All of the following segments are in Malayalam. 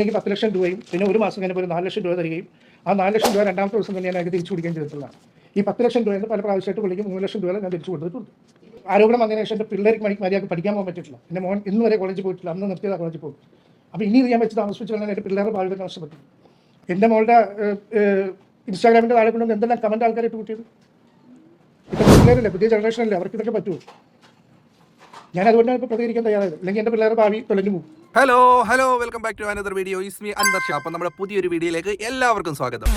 എനിക്ക് പത്ത് ലക്ഷം രൂപയും പിന്നെ ഒരു മാസം കഴിഞ്ഞപ്പോൾ ഒരു നാല് ലക്ഷം രൂപ തരികയും ആ നാല് ലക്ഷം രൂപ രണ്ടാമത്തെ ദിവസം തന്നെ ഞാൻ അതിന് തിരിച്ചു കൊടുക്കുകയും ചെയ്തിട്ടുള്ളതാണ്. ഈ പത്ത് ലക്ഷം രൂപയിൽ എന്ന് പല പ്രാവശ്യമായിട്ട് വിളിക്കും മൂന്ന് ലക്ഷം രൂപ ഞാൻ തിരിച്ചു കൊടുത്തിട്ടുണ്ട്. ആരോപണം വന്നതിന് ശേഷം എന്റെ പിള്ളേർക്ക് മണി മര്യാദയ്ക്ക് പഠിക്കാൻ പോകാൻ പറ്റിയിട്ടില്ല. എന്റെ മോൻ ഇന്ന് വരെ കോളേജിൽ പോയിട്ടില്ല അന്ന് നിർത്തിയതാണ് കോളേജിൽ പോകും അപ്പോൾ ഇനി ഇത് ഞാൻ വെച്ച് താമസിപ്പിച്ച് കഴിഞ്ഞാൽ എന്റെ പിള്ളേരെ ഭാവിയുടെ നഷ്ടപ്പെട്ടു എന്റെ മോളുടെ ഇൻസ്റ്റാഗ്രാമിന്റെ താഴെ കൊണ്ടുവന്ന് എന്തെല്ലാം കമന്റ് ആൾക്കാരായിട്ട് കൂട്ടിയത്? ഇപ്പം പിള്ളേരല്ലേ പുതിയ ജനറേഷനല്ലേ അവർക്ക് ഇതൊക്കെ പറ്റുമോ? ഞാൻ അതുകൊണ്ടാണ് പ്രതികരിക്കാൻ തയ്യാറായത്. അല്ലെങ്കിൽ എന്റെ പിള്ളേരുടെ ഭാവി തൊലഞ്ഞു പോകും. Hello hello welcome back to another video it's me Anwar Sha അപ്പം നമ്മുടെ പുതിയൊരു വീഡിയോയിലേക്ക് എല്ലാവർക്കും സ്വാഗതം.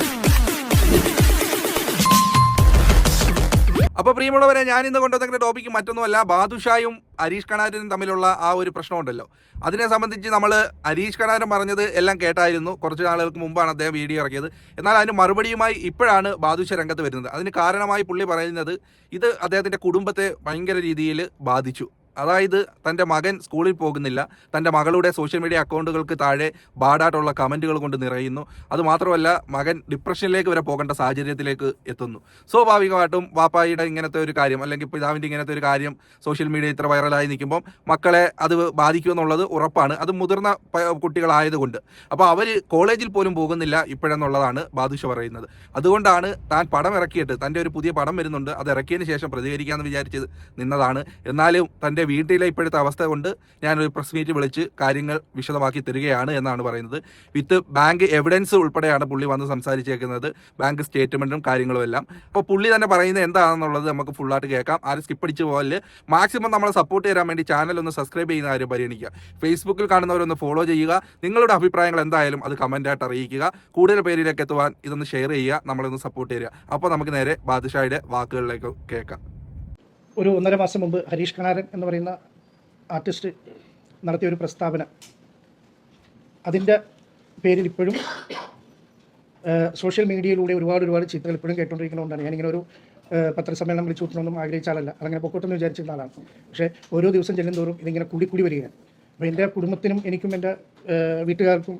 അപ്പോൾ പ്രിയമുള്ളവരെ ഞാൻ ഇന്ന് കൊണ്ടുവന്ന ടോപ്പിക്ക് മറ്റൊന്നുമല്ല ബാദുഷായും ഹരീഷ് കണാരനും തമ്മിലുള്ള ആ ഒരു പ്രശ്നമുണ്ടല്ലോ. അതിനെ സംബന്ധിച്ച് നമ്മൾ ഹരീഷ് കണാരൻ പറഞ്ഞത് എല്ലാം കേട്ടായിരുന്നു. കുറച്ച് നാളുകൾക്ക് മുമ്പാണ് അദ്ദേഹം വീഡിയോ ഇറക്കിയത്. എന്നാൽ അതിന് മറുപടിയുമായി ഇപ്പോഴാണ് ബാദുഷ രംഗത്ത് വരുന്നത്. അതിന് കാരണമായി പുള്ളി പറയുന്നത് ഇത് അദ്ദേഹത്തിന്റെ കുടുംബത്തെ ഭയങ്കര രീതിയിൽ ബാധിച്ചു. അതായത് തന്റെ മകൻ സ്കൂളിൽ പോകുന്നില്ല തന്റെ മകളുടെ സോഷ്യൽ മീഡിയ അക്കൗണ്ടുകൾക്ക് താഴെ ബാഡായിട്ടുള്ള കമന്റുകൾ കൊണ്ട് നിറയുന്നു. അതുമാത്രമല്ല മകൻ ഡിപ്രഷനിലേക്ക് വരെ പോകേണ്ട സാഹചര്യത്തിലേക്ക് എത്തുന്നു. സ്വാഭാവികമായിട്ടും വാപ്പായിയുടെ ഇങ്ങനത്തെ ഒരു കാര്യം അല്ലെങ്കിൽ പിതാവിന്റെ ഇങ്ങനത്തെ ഒരു കാര്യം സോഷ്യൽ മീഡിയ ഇത്ര വൈറലായി നിൽക്കുമ്പം മക്കളെ അത് ബാധിക്കുമെന്നുള്ളത് ഉറപ്പാണ്. അത് മുതിർന്ന കുട്ടികളായതുകൊണ്ട്. അപ്പോൾ അവർ കോളേജിൽ പോലും പോകുന്നില്ല ഇപ്പോഴെന്നുള്ളതാണ് ബാദുഷ പറയുന്നത്. അതുകൊണ്ടാണ് താൻ പടം ഇറക്കിയിട്ട് തന്റെ ഒരു പുതിയ പടം വരുന്നുണ്ട് അത് ഇറക്കിയതിന് ശേഷം പ്രതികരിക്കാമെന്ന് വിചാരിച്ച് നിന്നതാണ്. എന്നാലും തന്റെ വീട്ടിലെ ഇപ്പോഴത്തെ അവസ്ഥ കൊണ്ട് ഞാനൊരു പ്രസ് മീറ്റ് വിളിച്ച് കാര്യങ്ങൾ വിശദമാക്കി തരികയാണ് എന്നാണ് പറയുന്നത്. വിത്ത് ബാങ്ക് എവിഡൻസ് ഉൾപ്പെടെയാണ് പുള്ളി വന്ന് സംസാരിച്ചേക്കുന്നത്. ബാങ്ക് സ്റ്റേറ്റ്മെന്റും കാര്യങ്ങളും എല്ലാം. അപ്പോൾ പുള്ളി തന്നെ പറയുന്നത് എന്താണെന്നുള്ളത് നമുക്ക് ഫുള്ളായിട്ട് കേൾക്കാം. ആരും സ്കിപ്പ് അടിച്ച് പോകൽ മാക്സിമം നമ്മളെ സപ്പോർട്ട് ചെയ്യാൻ വേണ്ടി ചാനൽ ഒന്ന് സബ്സ്ക്രൈബ് ചെയ്യുന്ന ആരും പരിഗണിക്കുക. ഫേസ്ബുക്കിൽ കാണുന്നവരൊന്ന് ഫോളോ ചെയ്യുക. നിങ്ങളുടെ അഭിപ്രായങ്ങൾ എന്തായാലും അത് കമന്റായിട്ട് അറിയിക്കുക. കൂടുതൽ പേരിലേക്ക് എത്തുവാൻ ഇതൊന്ന് ഷെയർ ചെയ്യുക. നമ്മളൊന്ന് സപ്പോർട്ട് ചെയ്യുക. അപ്പോൾ നമുക്ക് നേരെ ബാദുഷായുടെ വാക്കുകളിലേക്ക് കേൾക്കാം. ഒരു ഒന്നര മാസം മുമ്പ് ഹരീഷ് കണാരൻ എന്ന് പറയുന്ന ആർട്ടിസ്റ്റ് നടത്തിയ ഒരു പ്രസ്താവന. അതിന്റെ പേരിൽ ഇപ്പോഴും സോഷ്യൽ മീഡിയയിലൂടെ ഒരുപാട് ഒരുപാട് ചിത്രങ്ങൾ ഇപ്പോഴും കേട്ടുകൊണ്ടിരിക്കുന്നതുകൊണ്ടാണ്. ഞാനിങ്ങനെ ഒരു പത്രസമ്മേളനം വിളിച്ചു കൂട്ടണമെന്നും ആഗ്രഹിച്ചാലല്ല അതങ്ങനെ പൊക്കോട്ടെന്ന് വിചാരിച്ചിരുന്ന ആളാണ്. പക്ഷേ ഓരോ ദിവസം ചെല്ലും തോറും ഇതിങ്ങനെ കൂടി കൂടി വരികയാണ്. അപ്പോൾ എന്റെ കുടുംബത്തിനും എനിക്കും എന്റെ വീട്ടുകാർക്കും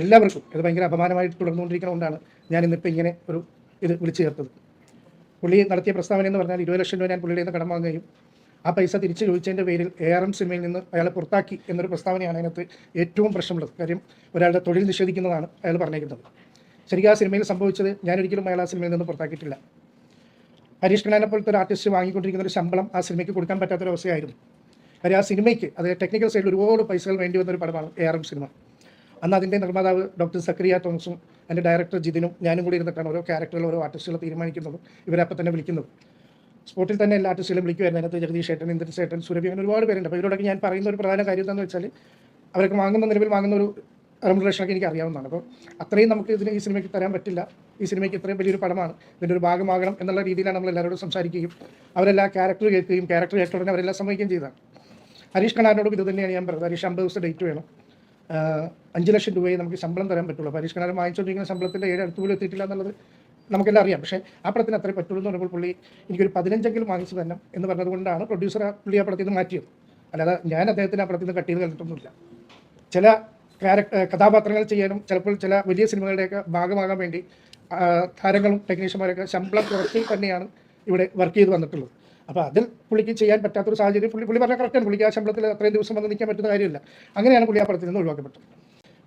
എല്ലാവർക്കും ഇത് ഭയങ്കര അപമാനമായിട്ട് തുടർന്നുകൊണ്ടിരിക്കുന്നതുകൊണ്ടാണ് ഞാൻ ഇന്നിപ്പോൾ ഇങ്ങനെ ഒരു ഇത് വിളിച്ചു ചേർത്തത്. പുള്ളി നടത്തിയ പ്രസ്താവന എന്ന് പറഞ്ഞാൽ ഇരുപത് ലക്ഷം രൂപ ഞാൻ പുള്ളിയുടെ നിന്ന് കടം വാങ്ങുകയും ആ പൈസ തിരിച്ചു ചോദിച്ചതിന്റെ പേരിൽ എ ആർ എം സിനിമയിൽ നിന്ന് അയാളെ പുറത്താക്കി എന്നൊരു പ്രസ്താവനയാണ് അതിനകത്ത് ഏറ്റവും പ്രശ്നമുള്ളത്. കാര്യം ഒരാളുടെ തൊഴിൽ നിഷേധിക്കുന്നതാണ് അയാൾ പറഞ്ഞിരിക്കുന്നത്. ശരിക്കും ആ സിനിമയിൽ സംഭവിച്ചത് ഞാനൊരിക്കലും അയാൾ ആ സിനിമയിൽ നിന്ന് പുറത്താക്കിയിട്ടില്ല. ഹരീഷ് കണ്ണാനെ പോലത്തെ ഒരു ആർട്ടിസ്റ്റ് വാങ്ങിക്കൊണ്ടിരിക്കുന്ന ഒരു ശമ്പളം ആ സിനിമയ്ക്ക് കൊടുക്കാൻ പറ്റാത്തൊരു അവസ്ഥയായിരുന്നു കാര്യം ആ സിനിമയ്ക്ക് അത് ടെക്നിക്കൽ സൈഡിൽ ഒരുപാട് പൈസകൾ വേണ്ടി വന്നൊരു പടമാണ് എ ആർ എം സിനിമ. അന്ന് അതിന്റെ നിർമ്മാതാവ് ഡോക്ടർ സക്രിയ തോമസും എന്റെ ഡയറക്ടർ ജിതിനും ഞാനും കൂടി ഇരുന്നിട്ടാണ് ഓരോ ക്യാരക്ടറുകൾ ഓരോ ആർട്ടിസ്റ്റുകൾ തീരുമാനിക്കുന്നതും ഇവരെ അപ്പം തന്നെ വിളിക്കുന്നതും. സ്പോട്ടിൽ തന്നെ എല്ലാ ആർട്ടിസ്റ്റുകളും വിളിക്കുമായിരുന്നു അതിനകത്ത് ജഗദീഷ് ഏട്ടൻ ഇന്ദ്രൻ ചേട്ടൻ സുരഭി അങ്ങനെ ഒരുപാട് പേരുണ്ട്. അപ്പോൾ ഇവരോടൊക്കെ ഞാൻ പറയുന്ന ഒരു പ്രധാന കാര്യം എന്താണെന്ന് വെച്ചാൽ അവർക്ക് വാങ്ങുന്ന നിലവിൽ വാങ്ങുന്ന ഒരു റെമുനറേഷനൊക്കെ എനിക്ക് അറിയാവുന്നതാണ്. അപ്പോൾ അത്രയും നമുക്ക് ഇതിന് ഈ സിനിമയ്ക്ക് തരാൻ പറ്റില്ല. ഈ സിനിമയ്ക്ക് ഇത്രയും വലിയൊരു പടമാണ്. ഇതിന്റെ ഒരു ഭാഗമാകണം എന്നുള്ള രീതിയിലാണ് നമ്മൾ എല്ലാവരോടും സംസാരിക്കുകയും അവരെല്ലാ ക്യാരക്ടർ കേൾക്കുകയും ക്യാരക്ടർ കേട്ട ഉടനെ അവരെല്ലാം സമ്മതിക്കുകയും ചെയ്തതാണ്. ഹരീഷ് കണാറിനോടും ഇത് തന്നെയാണ് ഞാൻ പറഞ്ഞത്. ഹരീഷ് അമ്പത് ദിവസത്തെ ഡേറ്റ് വേണം. അഞ്ച് ലക്ഷം രൂപയെ നമുക്ക് ശമ്പളം തരാൻ പറ്റുള്ളൂ. ഹരീഷ് വാങ്ങിച്ചുകൊണ്ടിരിക്കുന്ന ശമ്പളത്തിന്റെ ഏഴ് അടുത്ത് പോലും എത്തിയിട്ടില്ല എന്നുള്ളത് നമുക്കെല്ലാം അറിയാം. പക്ഷേ ആ പടത്തിന് അത്രേ പറ്റുള്ളൂ എന്ന് പറയുമ്പോൾ പുള്ളി എനിക്കൊരു പതിനഞ്ചെങ്കിലും വാങ്ങിച്ചു തന്നെ എന്ന് പറഞ്ഞതുകൊണ്ടാണ് പ്രൊഡ്യൂസർ ആ പുള്ളി ആ പടത്തിൽ നിന്ന് മാറ്റിയത്. അല്ലാതെ ഞാൻ അദ്ദേഹത്തിന് ആ പടത്തിൽ നിന്ന് കട്ട് ചെയ്ത് കണ്ടിട്ടൊന്നുമില്ല ചില ക്യാരക്ടർ കഥാപാത്രങ്ങൾ ചെയ്യാനും ചിലപ്പോൾ ചില വലിയ സിനിമകളുടെയൊക്കെ ഭാഗമാകാൻ വേണ്ടി താരങ്ങളും ടെക്നീഷ്യന്മാരൊക്കെ ശമ്പളം കുറച്ചിൽ തന്നെയാണ് ഇവിടെ വർക്ക് ചെയ്ത് വന്നിട്ടുള്ളത്. അപ്പോൾ അതിൽ പുള്ളിക്ക് ചെയ്യാൻ പറ്റാത്തൊരു സാഹചര്യം പുള്ളി പുള്ളി പറഞ്ഞാൽ കറക്റ്റാണ് പുള്ളിക്ക് ആ ശമ്പളത്തിൽ അത്രയും ദിവസം വന്ന് നിൽക്കാൻ പറ്റുന്ന കാര്യമില്ല. അങ്ങനെയാണ് പുള്ളി ആ പടത്തിൽ നിന്ന് ഒഴിവാക്കപ്പെട്ടത്.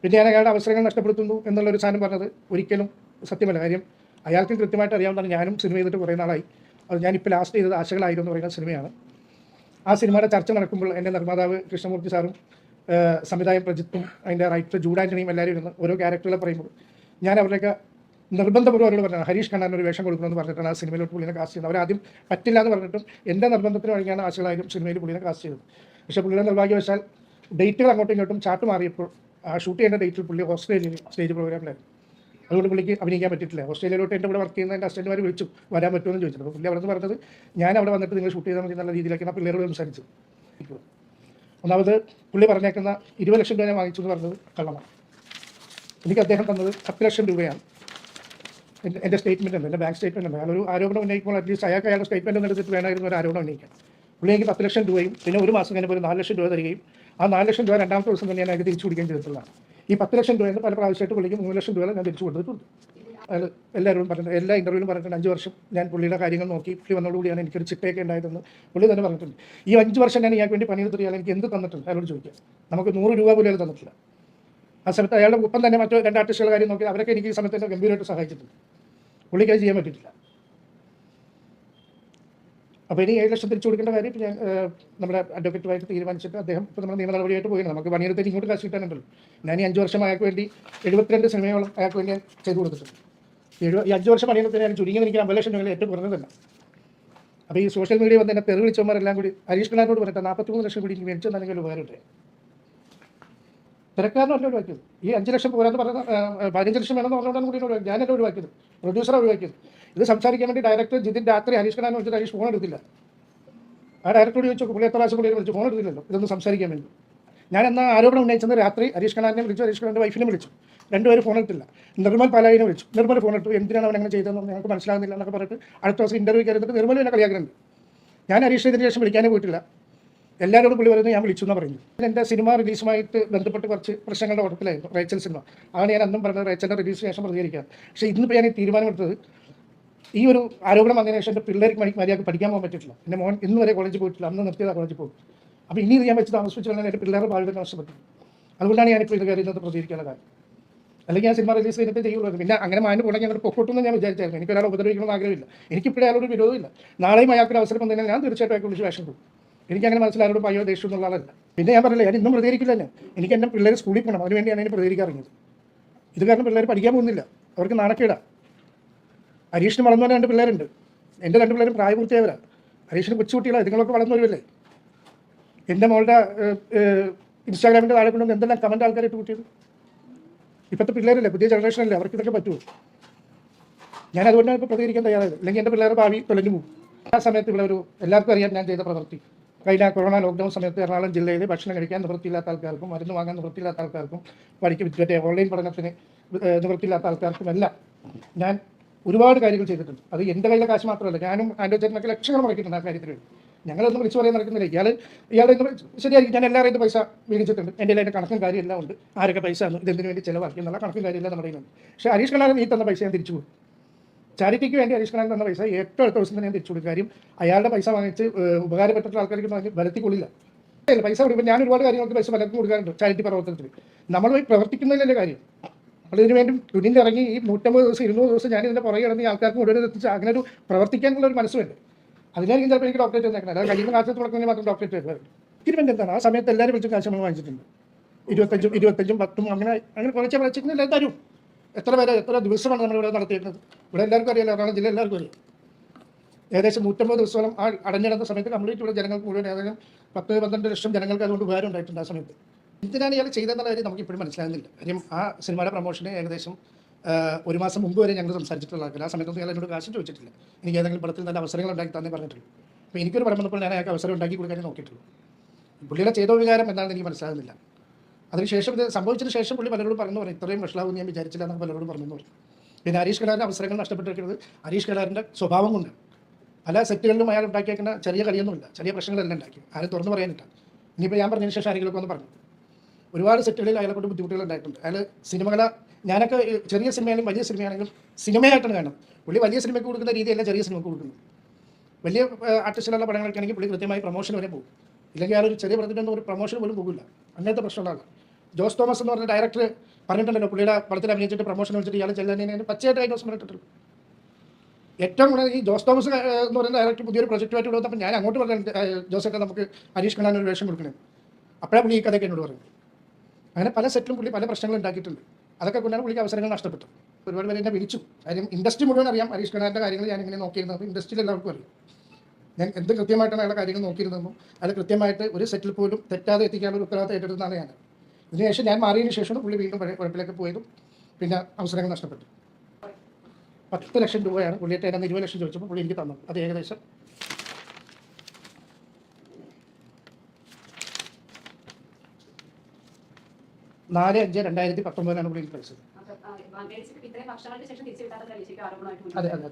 പിന്നെ ഞാൻ അയാളുടെ അവസരങ്ങൾ നഷ്ടപ്പെടുത്തുന്നു എന്നുള്ളൊരു സാധനം പറഞ്ഞത് ഒരിക്കലും സത്യമല്ല. കാര്യം അയാൾക്കും കൃത്യമായിട്ട് അറിയാവുന്നതാണ് ഞാനും സിനിമ ചെയ്തിട്ട് കുറേ നാളായി. അത് ഞാനിപ്പോൾ ലാസ്റ്റ് ചെയ്തത് ആശകളായിരുന്നു എന്ന് പറയുന്ന സിനിമയാണ്. ആ സിനിമയുടെ ചർച്ച നടക്കുമ്പോൾ എന്റെ നിർമ്മാതാവ് കൃഷ്ണമൂർത്തി സാറും സംവിധായകൻ പ്രജിത്തും അതിന്റെ റൈറ്റർ ജൂഡ് ആന്റണിയും എല്ലാവരും ഇരുന്ന് ഓരോ ക്യാരക്ടറുകളെ പറയുമ്പോൾ ഞാൻ അവരുടെയൊക്കെ നിർബന്ധപൂർവം അവരോട് ഹരീഷ് കണ്ണാൻ ഒരു വേഷം കൊടുക്കണമെന്ന് പറഞ്ഞിട്ടാണ് ആ സിനിമയിലോട്ട് പുള്ളിനെ കാസ്റ്റ് ചെയ്യുന്നത്. അവരാദ്യം പറ്റില്ല എന്ന് പറഞ്ഞിട്ടും എന്റെ നിർബന്ധത്തിന് വഴിയാണ് ആശകളായാലും സിനിമയിൽ പുള്ളിനെ കാസ്റ്റ് ചെയ്തത് പക്ഷേ പുള്ളിയുടെ നിർഭാഗ്യവശാൽ ഡേറ്റുകൾ അങ്ങോട്ടും ഇങ്ങോട്ടും ചാട്ട് മാറിയപ്പോൾ ആ ഷൂട്ട് ചെയ്യേണ്ട ഡേറ്റിൽ പുള്ളി ഓസ്ട്രേലിയയിൽ സ്റ്റേജ് പ്രോഗ്രാമിലായിരുന്നു അതുകൊണ്ട് പുള്ളിക്ക് അഭിനയിക്കാൻ പറ്റിയിട്ടില്ല. ഓസ്ട്രേലിയയിലോട്ട് എന്റെ കൂടെ വർക്ക് ചെയ്യുന്ന എന്റെ അസിസ്റ്റന്റുമാർ വിളിച്ചു വരാൻ പറ്റുമെന്ന് ചോദിച്ചത് അപ്പോൾ പുള്ളി അവിടെ പറഞ്ഞത് ഞാൻ അവിടെ വന്നിട്ട് നിങ്ങൾ ഷൂട്ട് ചെയ്താൽ മതി എന്നുള്ള രീതിയിലേക്കാണ് പിള്ളേരോട് സംസാരിച്ചത്. ഒന്നാമത് പുള്ളി പറഞ്ഞേക്കുന്ന ഇരുപത് ലക്ഷം രൂപ ഞാൻ വാങ്ങിച്ചു എന്ന് പറഞ്ഞത് കള്ളമാണ്. എനിക്ക് അദ്ദേഹം തന്നത് പത്ത് ലക്ഷം രൂപയാണ്. എന്റെ സ്റ്റേറ്റ്മെന്റ് ഉണ്ട് എന്റെ ബാങ്ക് സ്റ്റേറ്റ്മെന്റ് ഞാൻ ഒരു ആരോപണം ഉന്നയിക്കുമ്പോൾ അറ്റ്ലീസ്റ്റ് അയാൾക്ക് അയാളുടെ സ്റ്റേറ്റ്മെന്റ് എടുത്തിട്ട് വേണമായിരുന്നു ഒരു ആരോപണം ഉന്നയിക്കാൻ. പുള്ളി എനിക്ക് പത്ത് ലക്ഷം രൂപയും പിന്നെ ഒരു മാസം കഴിഞ്ഞപ്പോൾ ഒരു നാല് ലക്ഷം രൂപ തരികയും ആ നാല് ലക്ഷം രൂപ രണ്ടാമത്തെ ദിവസം തന്നെ ഞാൻ തിരിച്ചു കൊടുക്കുകയും ചെയ്തിട്ടുള്ളതാണ് ഈ പത്ത് ലക്ഷം രൂപയുടെ പല പ്രാവശ്യമായിട്ട് പുള്ളിക്ക് മൂന്ന് ലക്ഷം രൂപ ഞാൻ തിരിച്ചു കൊടുത്തിട്ടുണ്ട്. അയാൾ എല്ലാവരോടും പറഞ്ഞിട്ടുണ്ട് എല്ലാ ഇന്റർവ്യൂവിലും പറഞ്ഞിട്ടുണ്ട് അഞ്ച് വർഷം ഞാൻ പുള്ളിയുടെ കാര്യങ്ങൾ നോക്കി പുള്ളി വന്നതോടുകൂടിയാണ് എനിക്കൊരു ചിട്ടയൊക്കെ ഉണ്ടായതെന്ന് പുള്ളി തന്നെ പറഞ്ഞിട്ടുണ്ട് ഈ അഞ്ച് വർഷം ഞാൻ ഇയാൾക്ക് വേണ്ടി പണിയെടുത്തിട്ട് അയാൾ എനിക്ക് എന്ത് തന്നിട്ടുണ്ട്? അയാളോട് ചോദിക്കാം. നമുക്ക് നൂറ് രൂപ പോലും അയാൾ തന്നിട്ടില്ല. ആ സമയത്ത് അയാളുടെ ഒപ്പം തന്നെ മറ്റു രണ്ട് ആർട്ടിസ്റ്റുകളുടെ കാര്യം നോക്കി അവരൊക്കെ എനിക്ക് ഈ സമയത്ത് ഗംഭീരമായിട്ട് സഹായിച്ചിട്ടുണ്ട്. പുള്ളിക്ക് അത് ചെയ്യാൻ പറ്റിയിട്ടില്ല. അപ്പോൾ ഇനി ഏഴ് ലക്ഷം തിരിച്ചു കൊടുക്കേണ്ട കാര്യം ഞാൻ നമ്മുടെ അഡ്വക്കേറ്റുമായിട്ട് തീരുമാനിച്ചിട്ട് അദ്ദേഹം ഇപ്പോൾ നമ്മുടെ നിയമ നടപടിയായിട്ട് പോയിരുന്നു നമുക്ക് പണിയെടുത്തേക്ക് ഇങ്ങോട്ട് കാശ് കിട്ടാനുണ്ടല്ലോ. ഞാൻ ഈ അഞ്ച് വർഷം അയാൾക്ക് വേണ്ടി എഴുപത്തിരണ്ട് സിനിമയോളം അയാൾക്ക് വേണ്ടി ചെയ്തു കൊടുത്തിട്ടുണ്ട്. എഴുപ ഈ അഞ്ച് വർഷം പണിയെടുത്തിന് ഞാൻ ചുരുങ്ങിയത് എനിക്ക് അമ്പത് ലക്ഷം രൂപയിൽ ഏറ്റവും കുറഞ്ഞത് തന്നെ അപ്പോൾ ഈ സോഷ്യൽ മീഡിയ വന്ന് എന്നെ തെറി കൂടി ഹരീഷ് കുമാറിനോട് പറഞ്ഞിട്ട് നാൽപ്പത്തി മൂന്ന് ലക്ഷം കൂടി എനിക്ക് മേടിച്ചു ഒരു ഉപകാരമുണ്ട്. തിരക്കാരനല്ല ഒഴിവാക്കിയത്? ഈ അഞ്ച് ലക്ഷം പോരാന്ന് പറഞ്ഞ പതിനഞ്ച് ലക്ഷം വേണമെന്ന് പറഞ്ഞുകൊണ്ടാണ് കൂടി ഒഴിവാക്കി ഞാനല്ല ഒഴിവാക്കിയത്. പ്രൊഡ്യൂസറെ ഒഴിവാക്കിയത്. ഇത് സംസാരിക്കാൻ വേണ്ടി ഡയറക്ടർ ജിതിൻ രാത്രി ഹരീഷ് ഖാനെ വിളിച്ചിട്ട് ഹരീഷ് ഫോൺ എടുത്തില്ല. ആ ഡയറക്ടറോട് ചോദിച്ചു പുള്ളി എത്ര പ്രാവശ്യം പുള്ളിയെ വിളിച്ചു? ഫോൺ എടുത്തില്ലല്ലോ. ഇതൊന്ന് സംസാരിക്കാൻ വേണ്ടി. ഞാൻ എന്നാ ആരോപണം ഉന്നയിച്ചത്? രാത്രി ഹരീഷ് ഖാനെ വിളിച്ചു ഹരീഷ് ഖാന്റെ വൈഫിനെ വിളിച്ചു. രണ്ടുപേരും ഫോൺ എടുത്തില്ല. നിർമ്മൽ പാലായിനെ വിളിച്ചു. നിർമ്മൽ ഫോൺ എടുത്തു. എന്തിനാണ് അവൻ അങ്ങനെ ചെയ്തതെന്ന് ഞങ്ങൾക്ക് മനസ്സിലാകുന്നില്ല എന്നൊക്കെ പറഞ്ഞിട്ട് അടുത്ത ദിവസം ഇന്റർവ്യൂ കയറിയിട്ട് നിർമ്മൽ എന്നെ കളിയാക്കുന്നുണ്ട് ഞാൻ ഹരീഷ് ഇതിന് ശേഷം വിളിക്കാനേ പോയിട്ടില്ല. എല്ലാവരോടും പുള്ളി പറയുന്നത് ഞാൻ വിളിച്ചു എന്ന് പറഞ്ഞു എന്റെ സിനിമ റിലീസുമായിട്ട് ബന്ധപ്പെട്ട് കുറച്ച് പ്രശ്നങ്ങളുടെ ഉറപ്പിലായിരുന്നു റേച്ചൽ സിനിമ. അതാണ് ഞാൻ അന്നും പറഞ്ഞത് റേച്ചലിന്റെ റിലീസിന് ശേഷം പ്രതികരിക്കാം പക്ഷേ ഇന്നിപ്പോൾ ഞാൻ ഈ തീരുമാനമെടുത്തത് ഈ ഒരു ആരോപണം വന്നതിന് ശേഷം എന്റെ പിള്ളേർക്ക് മണി മര്യാദ പഠിക്കാൻ പോകാൻ പറ്റിയിട്ടില്ല. എന്റെ മോൻ ഇന്ന് വരെ കോളേജിൽ പോയിട്ടില്ല അന്ന് നിർത്തിയതാണ് കോളേജിൽ പോകും അപ്പോൾ ഇനി ഇത് ഞാൻ വെച്ച് താമസിപ്പിച്ചു കഴിഞ്ഞാൽ എന്റെ പിള്ളേരുടെ ഭാവിയുടെ നഷ്ടപ്പെട്ടു അതുകൊണ്ടാണ് ഞാനിപ്പോൾ ഇത് കാര്യം ഇന്നത്തെ പ്രതികരിക്കാനുള്ള കാര്യം. അല്ലെങ്കിൽ ഞാൻ സിനിമ റിലീസ് ചെയ്തിട്ട് ചെയ്യുള്ളൂ. പിന്നെ അങ്ങനെ മാന് പോകണമെങ്കിൽ അങ്ങോട്ട് പൊക്കോട്ടെന്ന് ഞാൻ വിചാരിച്ചായിരുന്നു. എനിക്ക് ഒരാളെ ഉപദ്രവിക്കണമെന്ന് ആഗ്രഹമില്ല. എനിക്കിപ്പോഴും അയാളോട് വിരോധമില്ല. നാളെയും അയാൾക്കൊരു അവസരം വന്നു കഴിഞ്ഞാൽ ഞാൻ തീർച്ചയായിട്ടും അയാൾക്ക് വിളിച്ച് വേഷം കൊടുക്കും എനിക്ക് അങ്ങനെ മനസ്സിലാരോടും അയ്യോ ദേഷ്യം എന്നുള്ള ആളല്ല. പിന്നെ ഞാൻ പറഞ്ഞില്ല ഞാൻ ഇന്നും പ്രതികരിക്കില്ല തന്നെ എനിക്ക് എന്റെ പിള്ളേർ സ്കൂളിൽ പോകണം. അതിന് വേണ്ടിയാണ് ഞാൻ പ്രതികരിക്കാറുള്ളത്. ഇത് കാരണം പിള്ളേർ പഠിക്കാൻ പോകുന്നില്ല. അവർക്ക് നാണക്കേടാ. ഹരീഷിന് വളർന്നു വന്ന രണ്ട് പിള്ളേരുണ്ട്. എന്റെ രണ്ട് പിള്ളേരും പ്രായപൂർത്തിയായവരാണ്. ഹരീഷിന് കൊച്ചുകുട്ടികളാണ് ഇതുങ്ങളൊക്കെ വളർന്നു വരുമല്ലേ? എന്റെ മോളുടെ ഇൻസ്റ്റാഗ്രാമിന്റെ താഴെ കൊണ്ടുവന്ന് എന്തെല്ലാം കമന്റ് ആൾക്കാരായിട്ട് കൂട്ടിയത്? ഇപ്പോഴത്തെ പിള്ളേരല്ലേ? പുതിയ ജനറേഷനല്ലേ അവർക്ക് ഇതൊക്കെ പറ്റുമോ? ഞാൻ അതുകൊണ്ടാണ് ഇപ്പോൾ പ്രതികരിക്കാൻ തയ്യാറായത്. അല്ലെങ്കിൽ എന്റെ പിള്ളേരുടെ ഭാവി തൊലഞ്ഞു പോകും. ആ സമയത്ത് ഇവിടെ ഒരു എല്ലാവർക്കും അറിയാൻ ഞാൻ ചെയ്ത പ്രവൃത്തി. കഴിഞ്ഞ കൊറോണ ലോക്ക്ഡൗൺ സമയത്ത് എറണാകുളം ജില്ലയിൽ ഭക്ഷണം കഴിക്കാൻ നിവൃത്തിയില്ലാത്ത ആൾക്കാർക്കും മരുന്ന് വാങ്ങാൻ നിവൃത്തിയില്ലാത്ത ആൾക്കാർക്കും പഠിക്കും മറ്റേ ഓൺലൈൻ പഠനത്തിന് നിവൃത്തിയില്ലാത്ത ആൾക്കാർക്കും എല്ലാം ഞാൻ ഒരുപാട് കാര്യങ്ങൾ ചെയ്തിട്ടുണ്ട്. അത് എന്റെ കയ്യിലെ കാശ് മാത്രമല്ല ഞാനും ആൻഡോ ലക്ഷങ്ങൾ മുടക്കിയിട്ടുണ്ട് ആ കാര്യത്തിൽ വേണ്ടി. ഞങ്ങളൊന്നും വിളിച്ചു പറയാൻ നടക്കുന്നില്ല. ഇയാൾ ഇയാളെ ശരിയായിരിക്കും. ഞാൻ എല്ലാവരും പൈസ വീണിച്ചിട്ടുണ്ട് എന്റെ അതിന്റെ കണക്കും കാര്യമെല്ലാം ഉണ്ട്. ആരൊക്കെ പൈസ ഇതെന്തിനു വേണ്ടി ചിലവാക്കി എന്നുള്ള കണക്കും കാര്യമെല്ലാം നമ്മുടെ കയ്യിലുണ്ട്. പക്ഷേ ഹരീഷ് കലാരം നീ തന്ന പൈസ ഞാൻ തിരിച്ചു പോകും ചാരിറ്റിക്ക് വേണ്ടി അഡീഷണൽ തന്ന പൈസ ഏറ്റവും അടുത്ത ദിവസം തന്നെ ഞാൻ തിരിച്ചു കൊടുക്കും. കാര്യം അയാളുടെ പൈസ വാങ്ങിച്ച് ഉപകാരപ്പെട്ടിട്ടുള്ള ആൾക്കാർക്ക് ബലത്തിൽ കൊള്ളില്ല. പൈസ കൊടുക്കും. ഞാൻ ഒരുപാട് കാര്യങ്ങൾക്ക് പൈസ പലർക്കും കൊടുക്കാറുണ്ട് ചാരിറ്റി പ്രവർത്തനത്തിൽ. നമ്മൾ പോയി പ്രവർത്തിക്കുന്നതിലല്ലേ കാര്യം. നമ്മളിതിനു വേണ്ടി തുനിഞ്ഞിറങ്ങി ഈ നൂറ്റമ്പത് ദിവസം ഇരുന്നൂറ് ദിവസം ഞാൻ ഇതിന്റെ പുറകെ ഇറങ്ങി ആൾക്കാർക്ക് മുഴുവൻ എത്തിച്ച് അങ്ങനെ ഒരു പ്രവർത്തിക്കാനുള്ള ഒരു മനസ്സുണ്ട് അതിനായിരിക്കും ചിലപ്പോൾ എനിക്ക് ഡോക്ടറേറ്റ് വന്നേക്കണം അതായത് കഴിയുന്ന കാശത്ത് തുടക്കുന്നതിന് മാത്രം ഡോക്ടറേറ്റ് വരുന്നത്. എഗ്രിമെന്റ് എന്താണ്? ആ സമയത്ത് എല്ലാവരും വിളിച്ച് കാശ് നമ്മൾ വാങ്ങിച്ചിട്ടുണ്ട്. ഇരുപത്തഞ്ചും ഇരുപത്തഞ്ചും പത്തും അങ്ങനെ അങ്ങനെ കുറച്ച് വിളിച്ചിട്ട് എല്ലാവരും എത്ര പേരെ എത്ര ദിവസമാണ് നമ്മൾ ഇവിടെ നടത്തിയിരുന്നത്? ഇവിടെ എല്ലാവർക്കും അറിയാലോ എറണാകുളം ജില്ല എല്ലാവർക്കും അറിയാം. ഏകദേശം നൂറ്റമ്പത് ദിവസത്തോളം ആ അടഞ്ഞിടുന്ന സമയത്ത് കംപ്ലീറ്റ് ഇവിടെ ജനങ്ങൾക്ക് മുഴുവൻ ഏകദേശം പത്ത് പന്ത്രണ്ട് ലക്ഷം ജനങ്ങൾക്ക് അതുകൊണ്ട് ഉപകാരം ഉണ്ടായിട്ടുണ്ട് ആ സമയത്ത്. എന്തിനാണ് ഇയാൾ ചെയ്തതെന്നുള്ള കാര്യം നമുക്ക് ഇപ്പോഴും മനസ്സിലാകുന്നില്ല. കാര്യം ആ സിനിമയുടെ പ്രൊമോഷന് ഏകദേശം ഒരു മാസം മുമ്പ് വരെ ഞങ്ങൾ സംസാരിച്ചിട്ടുള്ള ആൾക്കാർ ആ സമയത്തൊന്നും ഇയാൾ എന്നോട് കാശ് ചോദിച്ചിട്ടില്ല. എനിക്ക് ഏതെങ്കിലും പടത്തിൽ നല്ല അവസരങ്ങൾ ഉണ്ടാക്കി തന്നെ പറഞ്ഞിട്ടുള്ളൂ. അപ്പോൾ എനിക്കൊരു പടം ഞാൻ അയാൾക്ക് അവസരം ഉണ്ടാക്കി കൊടുക്കാനേ നോക്കിയിട്ടുള്ളൂ. പുള്ളിയുടെ ചെയ്ത വികാരം എന്താണെന്ന് എനിക്ക് മനസ്സിലാകുന്നില്ല. അതിനുശേഷം ഇത് സംഭവിച്ചതിന് ശേഷം പുള്ളി പലരോടും പറഞ്ഞു പറഞ്ഞു ഇത്രയും വഷളാവും ഞാൻ വിചാരിച്ചില്ല എന്നൊക്കെ പലരോടും പറഞ്ഞു പറഞ്ഞു. പിന്നെ ഹരീഷ് കലാറിന്റെ അവസരങ്ങൾ നഷ്ടപ്പെട്ടിരിക്കുന്നത് ഹരീഷ് കലാറിന്റെ സ്വഭാവം കൊണ്ട് പല സെറ്റുകളിലും അയാൾ ഉണ്ടാക്കിയേക്കുന്ന ചെറിയ കളിയൊന്നുമില്ല ചെറിയ പ്രശ്നങ്ങളെല്ലാം ഉണ്ടാക്കി. ആരും തുറന്നു പറയാനില്ല. ഇനിയിപ്പോൾ ഞാൻ പറഞ്ഞതിന് ശേഷം ആരെങ്കിലും ഒന്ന് പറഞ്ഞു. ഒരുപാട് സെറ്റുകളിൽ അയാളെ കൊണ്ട് ബുദ്ധിമുട്ടുകൾ ഉണ്ടായിട്ടുണ്ട്. അയാൾ സിനിമകളെ ഞാനൊക്കെ ചെറിയ സിനിമയാണെങ്കിലും വലിയ സിനിമയാണെങ്കിലും സിനിമയായിട്ടാണ് കാണുന്നത്. പുള്ളി വലിയ സിനിമയ്ക്ക് കൊടുക്കുന്ന രീതിയല്ല ചെറിയ സിനിമയ്ക്ക് കൊടുക്കുന്നത്. വലിയ ആർട്ടിസ്റ്റിലുള്ള പടങ്ങൾക്കാണെങ്കിൽ പുള്ളി കൃത്യമായി പ്രൊമോഷൻ വരെ പോകും. ഇല്ലെങ്കിൽ അയാളൊരു ചെറിയ പ്രതിനിധി ഒരു പ്രൊമോഷൻ പോലും പോകില്ല. അങ്ങനത്തെ പ്രശ്നമുള്ള ആളാണ്. ജോസ് തോമസ് എന്ന് പറഞ്ഞ ഡയറക്ടർ പറഞ്ഞിട്ടുണ്ടല്ലോ പുള്ളിയുടെ പടത്തിൽ അഭിനയിച്ചിട്ട് പ്രൊമോഷൻ വെച്ചിട്ട് ഇയാൾ ചെല്ലാൻ പച്ചയായിട്ട് കഴിഞ്ഞ ദിവസം പറഞ്ഞിട്ടുള്ളൂ ഏറ്റവും കൂടുതൽ ഈ ജോസ് തോമസ് എന്ന് പറയുന്ന ഡയറക്ടർ പുതിയൊരു പ്രൊജക്റ്റുമായിട്ട് വന്നപ്പോൾ ഞാൻ അങ്ങോട്ട് പറഞ്ഞു ജോസൊക്കെ നമുക്ക് ഹരീഷ് കണ്ണാൻ ഒരു വേഷം കൊടുക്കണേ. അപ്പോഴാണ് പുള്ളി ഈ കഥയൊക്കെ എന്നോട് പറഞ്ഞു അങ്ങനെ പല സെറ്റിലും പുള്ളി പല പ്രശ്നങ്ങൾ ഉണ്ടാക്കിയിട്ടുണ്ട്. അതൊക്കെ കൊണ്ടാണ് പുള്ളിക്ക് അവസരങ്ങൾ നഷ്ടപ്പെട്ടു ഒരുപാട് പേര് എന്നെ വിളിച്ചു. കാര്യം ഇൻഡസ്ട്രി മുഴുവൻ അറിയാം ഹരീഷ് കണ്ണാന്റെ കാര്യങ്ങൾ ഞാൻ ഇങ്ങനെ നോക്കിയിരുന്നത്. ഇൻഡസ്ട്രിയിൽ എല്ലാവർക്കും അറിയാം. ഞാൻ എന്ത് കൃത്യമായിട്ടാണ് അയാളുടെ കാര്യങ്ങൾ നോക്കിയിരുന്നതെന്നും അത് കൃത്യമായിട്ട് ഒരു സെറ്റിൽ പോലും തെറ്റാതെ എത്തിക്കാനുള്ള ഉത്തരവാദിത്തം ഏറ്റെടുത്തതാണ് ഞാൻ. ഇതിനുശേഷം ഞാൻ മാറിയതിന് ശേഷമാണ് പുള്ളി വീണ്ടും പഴയ കുഴപ്പത്തിലേക്ക് പോയതും പിന്നെ അവസരങ്ങൾ നഷ്ടപ്പെട്ടു. പത്ത് ലക്ഷം രൂപയാണ് പുള്ളിയുടെ എന്നെ ഇരുപത് ലക്ഷം ചോദിച്ചപ്പോൾ പുള്ളി എനിക്ക് തന്നു അത് ഏകദേശം നാല് അഞ്ച് രണ്ടായിരത്തി പത്തൊമ്പതിനാണ് പുള്ളി എനിക്ക് ശരിക്കും അതെ അതെ.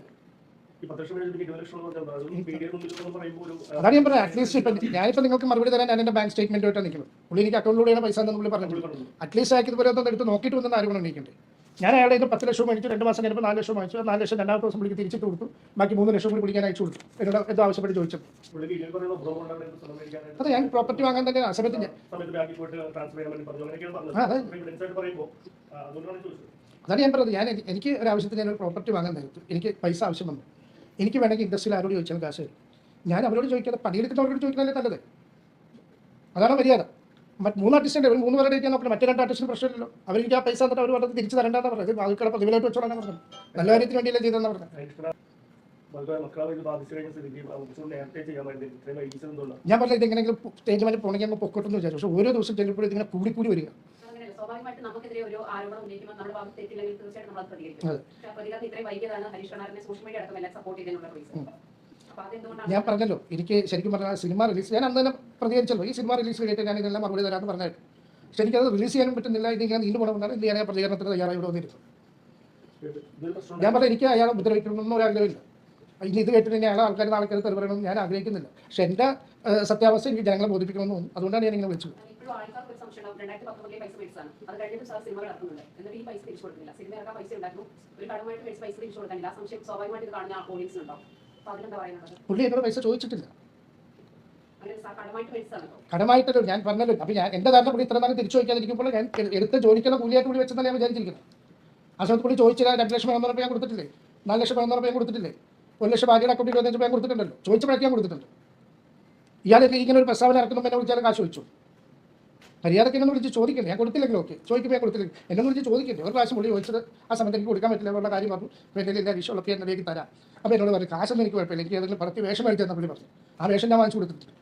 അതാണ് ഞാൻ പറഞ്ഞത്. അറ്റ്ലീസ്റ്റ് ഇപ്പം ഞാനിപ്പോൾ നിങ്ങൾക്ക് മറുപടി തരാൻ ഞാൻ എന്റെ ബാങ്ക് സ്റ്റേറ്റ്മെന്റുമായിട്ടാണ് നിൽക്കുന്നത്. പുള്ളി എനിക്ക് അക്കൗണ്ടിലൂടെയാണ് പൈസ എന്ന് പുള്ളി പറഞ്ഞു അറ്റ്ലീസ്റ്റ് ആക്കി ഇതുപോലെ ഒന്ന് എടുത്ത് നോക്കിയിട്ട് വന്ന ആരും ഉണ്ടെങ്കിൽ ഞാൻ അയാളുടെ ഇത് പത്ത് ലക്ഷം മേടിച്ചു രണ്ട് മാസം കഴിഞ്ഞപ്പോൾ നാല് ലക്ഷം വാങ്ങിച്ചു ആ നാല് ലക്ഷം രണ്ടാമത്തെ ദിവസം പുള്ളിക്ക് തിരിച്ചിട്ട് കൊടുത്തു. ബാക്കി മൂന്ന് ലക്ഷം കൂടി പുള്ളിക്കാൻ അയച്ചു കൊടുത്തു. എന്നോട് എന്തോ ആവശ്യപ്പെട്ട് ചോദിച്ചു അതെ ഇത് ഞാൻ പ്രോപ്പർട്ടി വാങ്ങാൻ തന്നെ ആ സമയത്ത് ഞാൻ ചോദിച്ചത്. അതാണ് ഞാൻ പറഞ്ഞത്. ഞാൻ എനിക്ക് ഒരു ആവശ്യത്തിന് ഞാൻ പ്രോപ്പർട്ടി വാങ്ങാൻ നേരത്തു എനിക്ക് പൈസ ആവശ്യം വന്നു. എനിക്ക് വേണമെങ്കിൽ ഇൻഡസ്ട്രിയിൽ ആരോട് ചോദിച്ചാൽ കാശ് ഞാൻ അവരോട് ചോദിക്കാതെ പണിയെടുക്കുന്നവരോട് ചോദിക്കുന്നതല്ലേ നല്ലത്? അതാണ് മര്യാദ. മറ്റ് മൂന്ന് ആർട്ടിസ്റ്റുണ്ട് ഉണ്ട്. മൂന്ന് പേരുടെ ഇരിക്കാൻ നോക്കണം മറ്റേ രണ്ട് ആർട്ടിസ്റ്റിന് പ്രശ്നമില്ലല്ലോ. അവർക്ക് ആ പൈസ തന്നിട്ട് അവർ പറഞ്ഞത് തിരിച്ച് തരണ്ടെന്ന് പറഞ്ഞത്. ബാക്കിയുള്ള പ്രതിഭയിലോട്ട് വെച്ചോളാൻ പറഞ്ഞത്. നല്ല കാര്യത്തിന് വേണ്ടിയല്ലേ ചെയ്തെന്ന് പറഞ്ഞത്. ഞാൻ പറഞ്ഞത് ഇതെങ്ങനെയെങ്കിലും സ്റ്റേജ് മേലെ പോകണമെങ്കിൽ അങ്ങ് പൊക്കോട്ടെന്ന് വിചാരിച്ചു. പക്ഷേ ഓരോ ദിവസം ചെല്ലുമ്പോഴും ഇതിങ്ങനെ കൂടി കൂടി വരിക. സ്വാഭാവികമായിട്ട് നമുക്കെതിരെ ഒരു ആരോപണം ഉന്നയിക്കുമ്പോൾ നമ്മുടെ ഭാഗത്ത് തെറ്റില്ലെങ്കിൽ തീർച്ചയായിട്ടും നമ്മൾ അത്. പ്രതികരിക്കും പ്രതികരണം ഇത്രയും വൈകിയതാണ് ഹരീഷ് കണാറിനെ സോഷ്യൽ മീഡിയ അടക്കം എല്ലാം സപ്പോർട്ട് ചെയ്തതിനുള്ള റീസൺ ഞാൻ പറഞ്ഞല്ലോ എനിക്ക് ശരിക്കും പറഞ്ഞാൽ സിനിമ റിലീസ് ഞാൻ അന്ന് തന്നെ പ്രതികരിച്ചല്ലോ ഈ സിനിമ റിലീസ് കഴിഞ്ഞിട്ട് ഞാൻ ഇതെല്ലാം മറുപടി തരാമെന്ന് പറഞ്ഞായിരുന്നു പക്ഷെ എനിക്കത് റിലീസ് ചെയ്യാനും പറ്റുന്നില്ല ഇതിങ്ങനെ നീണ്ടു പോകണമെന്നാണ് എന്ത് ചെയ്യാൻ പ്രതികരണത്തിന് തയ്യാറായി വന്നിരുന്നു ഞാൻ പറഞ്ഞ എനിക്ക് അയാളെ ഉപദ്രവിക്കണമെന്നൊന്നും ഒരു ആഗ്രഹമില്ല ഇനി ഇത് കേട്ടിട്ട് അയാളെ ആൾക്കാർ നാളെ തെറി പറയണമെന്ന് ഞാൻ ആഗ്രഹിക്കുന്നില്ല. പക്ഷെ എന്റെ സത്യാവസ്ഥ എനിക്ക് ജനങ്ങളെ ബോധിപ്പിക്കണമെന്നും അതുകൊണ്ടാണ് ഞാൻ ഇങ്ങനെ വിളിച്ചത്. ഇപ്പോഴും ആൾക്കാർക്ക് ഒരു സംശയം ഉണ്ടാവും. രണ്ടായിരത്തി പത്തൊമ്പതിലെ പൈസ മേടിച്ചാണ് അത് കഴിഞ്ഞിട്ട് സാർ സിനിമകൾ ഇറക്കുന്നുണ്ട്. എന്നിട്ട് ഈ പൈസ തിരിച്ചു കൊടുക്കുന്നില്ല. സിനിമ ഇറക്കാൻ പൈസ ഉണ്ടായിരുന്നു. ഒരു കടമായിട്ട് മേടിച്ച പൈസ തിരിച്ചു കൊടുക്കാനില്ല. ആ സംശയം സ്വാഭാവികമായിട്ട് ഇത് കാണുന്ന ഓഡിയൻസ് ഉണ്ടാവും. അപ്പൊ അതിലെന്താ പറയുന്നത് പുള്ളി എന്നോട് പൈസ ചോദിച്ചിട്ടില്ല. കടമായിട്ടല്ലോ ഞാൻ പറഞ്ഞല്ലോ. അപ്പൊ ഞാൻ എന്റെ ധാരണ പുള്ളി ഇത്ര നേരം തിരിച്ചു ചോദിക്കാതിരിക്കുമ്പോൾ ഞാൻ എടുത്ത് ജോലിക്കുള്ള കൂലിയായിട്ട് പുള്ളി വെച്ചെന്നാണ് ഞാൻ വിചാരിച്ചിരിക്കുന്നത്. ആ സമയത്ത് പുള്ളി ചോദിച്ചില്ല രണ്ട് ലക്ഷം പതിനൊന്ന് രൂപ ഞാൻ കൊടുത്തിട്ടില്ലേ? നാല് ലക്ഷം പതിനൊന്ന് രൂപ ഞാൻ കൊടുത്തിട്ടില്ലേ? ഒരു ലക്ഷം ഭാര്യയുടെ അക്കൗണ്ടിൽ ഇരുപത്തഞ്ച് രൂപ ഞാൻ കൊടുത്തിട്ടുണ്ടല്ലോ. ചോദിച്ചപ്പോഴൊക്കെ ഞാൻ കൊടുത്തിട്ടുണ്ട്. ഇയാൾ ഇങ്ങനെ ഒരു പ്രസ്താവന ഇറക്കുമ്പോൾ എന്നെ വിളിച്ചാൽ കാശ് ചോദിച്ചു. മര്യാദയ്ക്ക് എന്നെ വിളിച്ച് ചോദിക്കണ്ടേ ഞാൻ കൊടുത്തില്ലെങ്കിൽ ഓക്കെ ചോദിക്കുമ്പോൾ ഞാൻ കൊടുത്തില്ലെങ്കിൽ എന്നെ വിളിച്ച് ചോദിക്കണ്ടേ ഒരു പ്രാവശ്യം പുള്ളി ചോദിച്ചത് ആ സമയത്ത് എനിക്ക് കൊടുക്കാൻ പറ്റില്ല എന്നുള്ള കാര്യം പറഞ്ഞു. അപ്പോൾ എന്റെ എല്ലാ വിഷയമുള്ളപ്പോൾ വേഗം തരാം. അപ്പോൾ എന്നോട് പറഞ്ഞു കാശൊന്നും എനിക്ക് കുഴപ്പമില്ല. എനിക്ക് ഏതെങ്കിലും പടത്തി വേഷം മേടിച്ചു പുള്ളി പറഞ്ഞു. ആ വേഷം ഞാൻ വാങ്ങിച്ചു കൊടുത്തിട്ടുണ്ട്.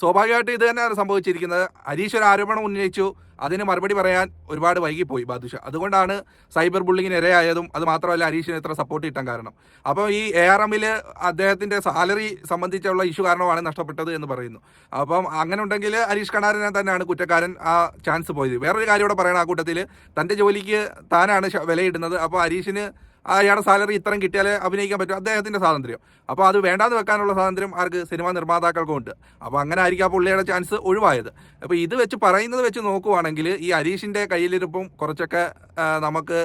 സ്വാഭാവികമായിട്ട് ഇത് തന്നെയാണ് സംഭവിച്ചിരിക്കുന്നത്. ഹരീഷ് ഒരു ആരോപണം ഉന്നയിച്ചു. അതിന് മറുപടി പറയാൻ ഒരുപാട് വൈകിപ്പോയി ബാദുഷ. അതുകൊണ്ടാണ് സൈബർ ബുള്ളിങ്ങിന് ഇരയായതും അത് മാത്രമല്ല ഹരീഷിന് ഇത്ര സപ്പോർട്ട് കിട്ടാൻ കാരണം. അപ്പോൾ ഈ എ ആർ എമ്മിൽ അദ്ദേഹത്തിന്റെ സാലറി സംബന്ധിച്ചുള്ള ഇഷ്യൂ കാരണമാണ് നഷ്ടപ്പെട്ടത് എന്ന് പറയുന്നു. അപ്പം അങ്ങനെ ഉണ്ടെങ്കിൽ ഹരീഷ് കണാരനെ തന്നെയാണ് കുറ്റക്കാരൻ ആ ചാൻസ് പോയത്. വേറൊരു കാര്യം ഇവിടെ പറയണം ആ കൂട്ടത്തിൽ തന്റെ ജോലിക്ക് താനാണ് വിലയിടുന്നത്. അപ്പോൾ ഹരീഷിന് അയാളുടെ സാലറി ഇത്രയും കിട്ടിയാലേ അഭിനയിക്കാൻ പറ്റും. അദ്ദേഹത്തിന്റെ സ്വാതന്ത്ര്യം. അപ്പോൾ അത് വേണ്ടാന്ന് വെക്കാനുള്ള സ്വാതന്ത്ര്യം ആർക്ക്? സിനിമാ നിർമ്മാതാക്കൾക്കും ഉണ്ട് അപ്പോൾ അങ്ങനെ ആയിരിക്കും ആ പുള്ളിയുടെ ചാൻസ് ഒഴിവായത്. അപ്പോൾ ഇത് വെച്ച് പറയുന്നത് വെച്ച് നോക്കുവാണെങ്കിൽ ഈ ഹരീഷിന്റെ കയ്യിലിരിപ്പും കുറച്ചൊക്കെ നമുക്ക്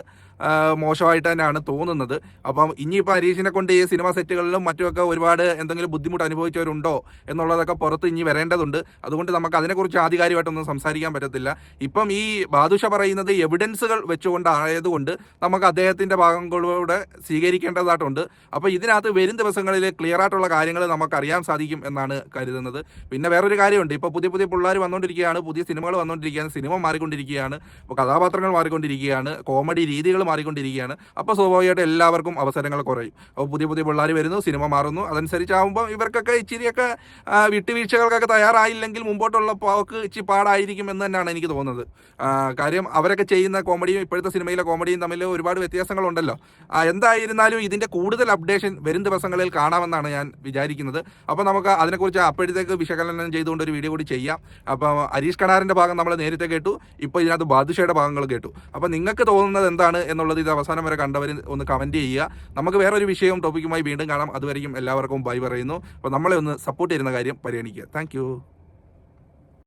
മോശമായിട്ട് തന്നെയാണ് തോന്നുന്നത്. അപ്പം ഇനിയിപ്പോൾ ഹരീഷിനെ കൊണ്ട് ഈ സിനിമ സെറ്റുകളിലും മറ്റുമൊക്കെ ഒരുപാട് എന്തെങ്കിലും ബുദ്ധിമുട്ട് അനുഭവിച്ചവരുണ്ടോ എന്നുള്ളതൊക്കെ പുറത്ത് ഇനി വരേണ്ടതുണ്ട്. അതുകൊണ്ട് നമുക്ക് അതിനെക്കുറിച്ച് ആധികാരികമായിട്ടൊന്നും സംസാരിക്കാൻ പറ്റത്തില്ല. ഇപ്പം ഈ ബാദുഷ പറയുന്നത് എവിഡൻസുകൾ വെച്ചുകൊണ്ടായതുകൊണ്ട് നമുക്ക് അദ്ദേഹത്തിന്റെ ഭാഗങ്ങളിലൂടെ സ്വീകരിക്കേണ്ടതായിട്ടുണ്ട്. അപ്പോൾ ഇതിനകത്ത് വരും ദിവസങ്ങളിൽ ക്ലിയർ ആയിട്ടുള്ള കാര്യങ്ങൾ നമുക്ക് അറിയാൻ സാധിക്കും എന്നാണ് കരുതുന്നത്. പിന്നെ വേറൊരു കാര്യമുണ്ട്. ഇപ്പോൾ പുതിയ പുതിയ പിള്ളേർ വന്നുകൊണ്ടിരിക്കുകയാണ് പുതിയ സിനിമകൾ വന്നുകൊണ്ടിരിക്കുകയാണ് സിനിമ മാറിക്കൊണ്ടിരിക്കുകയാണ് കഥാപാത്രങ്ങൾ മാറിക്കൊണ്ടിരിക്കുകയാണ് കോമഡി രീതികൾ മാറിക്കൊണ്ടിരിക്കുകയാണ്. അപ്പോൾ സ്വാഭാവികമായിട്ട് എല്ലാവർക്കും അവസരങ്ങൾ കുറയും. അപ്പോൾ പുതിയ പുതിയ പിള്ളേർ വരുന്നു സിനിമ മാറുന്നു. അതനുസരിച്ചാകുമ്പോൾ ഇവർക്കൊക്കെ ഇച്ചിരിയൊക്കെ വിട്ടുവീഴ്ചകൾക്കൊക്കെ തയ്യാറായില്ലെങ്കിൽ മുമ്പോട്ടുള്ള പോക്ക് ഇച്ചിരി പാടായിരിക്കും എന്ന് തന്നെയാണ് എനിക്ക് തോന്നുന്നത്. കാര്യം അവരൊക്കെ ചെയ്യുന്ന കോമഡിയും ഇപ്പോഴത്തെ സിനിമയിലെ കോമഡിയും തമ്മിൽ ഒരുപാട് വ്യത്യാസങ്ങളുണ്ടല്ലോ. എന്തായിരുന്നാലും ഇതിന്റെ കൂടുതൽ അപ്ഡേഷൻ വരും ദിവസങ്ങളിൽ കാണാമെന്നാണ് ഞാൻ വിചാരിക്കുന്നത്. അപ്പോൾ നമുക്ക് അതിനെക്കുറിച്ച് അപ്പോഴത്തേക്ക് വിശകലനം ചെയ്തുകൊണ്ട് ഒരു വീഡിയോ കൂടി ചെയ്യാം. അപ്പോൾ ഹരീഷ് കണാറിന്റെ ഭാഗം നമ്മൾ നേരത്തെ കേട്ടു. ഇപ്പോൾ ഇതിനകത്ത് ബാദുഷയുടെ ഭാഗങ്ങൾ കേട്ടു. അപ്പോൾ നിങ്ങൾക്ക് തോന്നുന്നത് എന്താണ് എന്നുള്ളത് ഇത് അവസാനം വരെ കണ്ടവർ ഒന്ന് കമന്റ് ചെയ്യുക. നമുക്ക് വേറൊരു വിഷയവും ടോപ്പിക്കുമായി വീണ്ടും കാണാം. അതുവരെയും എല്ലാവർക്കും ബൈ പറയുന്നു. അപ്പോൾ നമ്മളെ ഒന്ന് സപ്പോർട്ട് ചെയ്യുന്ന കാര്യം പരിഗണിക്കുക. താങ്ക്